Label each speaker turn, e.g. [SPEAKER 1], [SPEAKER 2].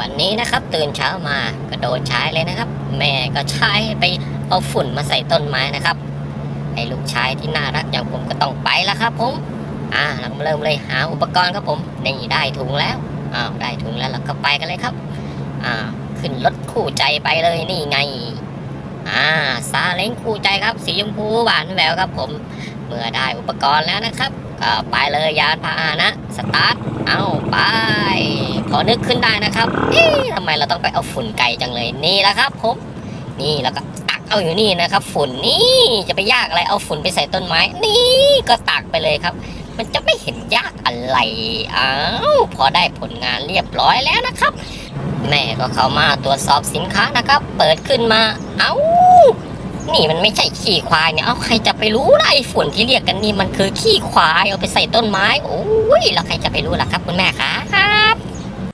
[SPEAKER 1] วันนี้นะครับ ตื่นเช้ามา กระโดดใช้เลยนะครับ แม่ก็ใช้ไปเอาฝุ่นมาใส่ต้นไม้นะครับไอ้ลูกชายที่น่ารักอย่างผมก็ต้องไปแล้วครับ ผมอ่าเราเริ่มเลยหาอุปกรณ์ครับผมนี่ได้ถุงแล้วอ้าวได้ถุงแล้วเราก็ไปกันเลยครับอ่าขึ้นรถคู่ใจไปเลยนี่ไงอ่าซาเล้งคู่ใจครับ สีชมพูหวานแหววครับ ผม เมื่อได้อุปกรณ์แล้วนะครับก็ไปเลยยานพาหนะสตาร์ทเอาไป อนึกขึ้นได้นะครับเอ๊ะทำไมเราต้องไปเอาฝุ่นไกลจังเลยนี่แหละครับผม นี่แล้วก็ตักเอาอยู่นี่นะครับ ฝุ่นนี่จะไปยากอะไรเอาฝุ่นไปใส่ต้นไม้ นี่ก็ตักไปเลยครับ มันจะไม่เห็นยากอะไรอ้าวพอได้ผลงานเรียบร้อยแล้วนะครับ แม่ก็เข้ามาตรวจสอบสินค้านะครับ เปิดขึ้นมา เอ้านี่มันไม่ใช่ขี้ควายเนี่ยเอาใครจะไปรู้ล่ะไอ้ฝุ่นที่เรียกกันนี่มันคือขี้ควายเอาไปใส่ต้นไม้ โอ้ยแล้วใครจะไปรู้ล่ะครับ คุณแม่ครับ